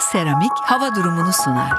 Seramik hava durumunu sunar.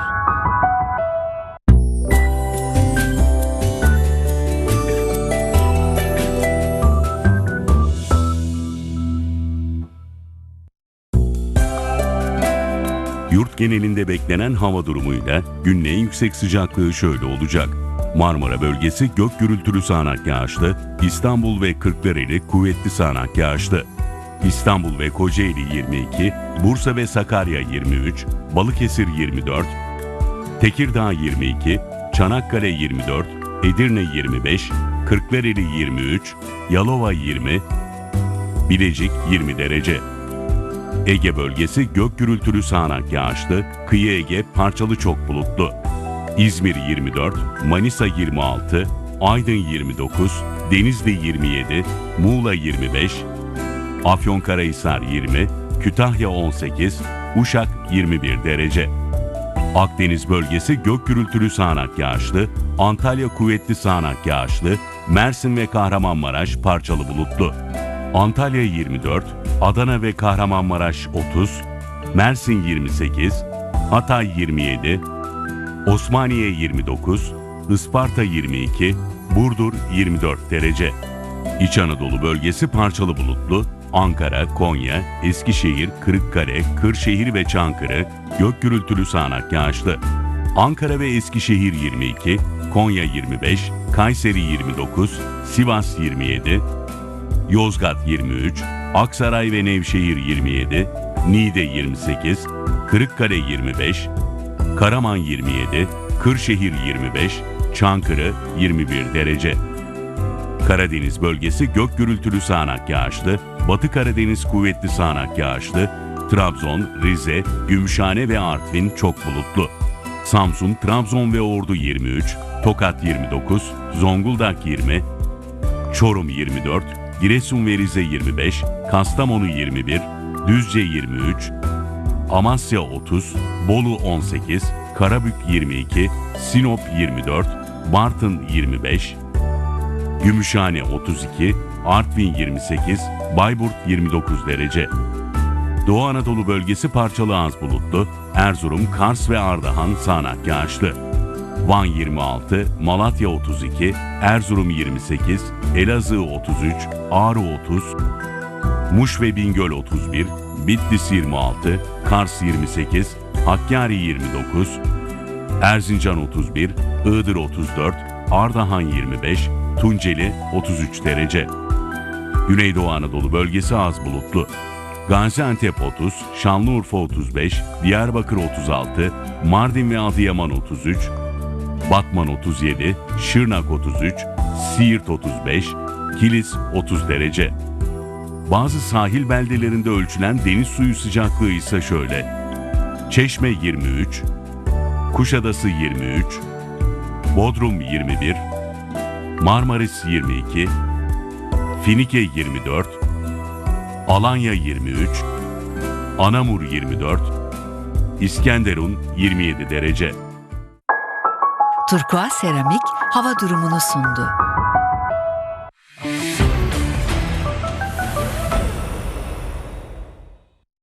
Yurt genelinde beklenen hava durumuyla günün en yüksek sıcaklığı şöyle olacak. Marmara bölgesi gök gürültülü sağanak yağışlı, İstanbul ve Kırklareli kuvvetli sağanak yağışlı. İstanbul ve Kocaeli 22, Bursa ve Sakarya 23, Balıkesir 24, Tekirdağ 22, Çanakkale 24, Edirne 25, Kırklareli 23, Yalova 20, Bilecik 20 derece. Ege bölgesi gök gürültülü sağanak yağışlı, kıyı Ege parçalı çok bulutlu. İzmir 24, Manisa 26, Aydın 29, Denizli 27, Muğla 25, Afyonkarahisar 20, Kütahya 18, Uşak 21 derece. Akdeniz bölgesi gök gürültülü sağanak yağışlı, Antalya kuvvetli sağanak yağışlı, Mersin ve Kahramanmaraş parçalı bulutlu. Antalya 24, Adana ve Kahramanmaraş 30, Mersin 28, Hatay 27, Osmaniye 29, Isparta 22, Burdur 24 derece. İç Anadolu bölgesi parçalı bulutlu, Ankara, Konya, Eskişehir, Kırıkkale, Kırşehir ve Çankırı gök gürültülü sağanak yağışlı. Ankara ve Eskişehir 22, Konya 25, Kayseri 29, Sivas 27, Yozgat 23, Aksaray ve Nevşehir 27, Niğde 28, Kırıkkale 25, Karaman 27, Kırşehir 25, Çankırı 21 derece. Karadeniz bölgesi gök gürültülü sağanak yağışlı, Batı Karadeniz kuvvetli sağanak yağışlı, Trabzon, Rize, Gümüşhane ve Artvin çok bulutlu. Samsun, Trabzon ve Ordu 23, Tokat 29, Zonguldak 20, Çorum 24, Giresun ve Rize 25, Kastamonu 21, Düzce 23, Amasya 30, Bolu 18, Karabük 22, Sinop 24, Bartın 25, Gümüşhane 32, Artvin 28, Bayburt 29 derece. Doğu Anadolu bölgesi parçalı az bulutlu, Erzurum, Kars ve Ardahan sağanak yağışlı. Van 26, Malatya 32, Erzurum 28, Elazığ 33, Ağrı 30, Muş ve Bingöl 31, Bitlis 26, Kars 28, Hakkari 29, Erzincan 31, Iğdır 34, Ardahan 25, Tunceli 33 derece. Güneydoğu Anadolu bölgesi az bulutlu. Gaziantep 30, Şanlıurfa 35, Diyarbakır 36, Mardin ve Adıyaman 33, Batman 37, Şırnak 33, Siirt 35, Kilis 30 derece. Bazı sahil beldelerinde ölçülen deniz suyu sıcaklığı ise şöyle. Çeşme 23, Kuşadası 23, Bodrum 21, Marmaris 22, Finike 24, Alanya 23, Anamur 24, İskenderun 27 derece. Turkuaz Seramik hava durumunu sundu.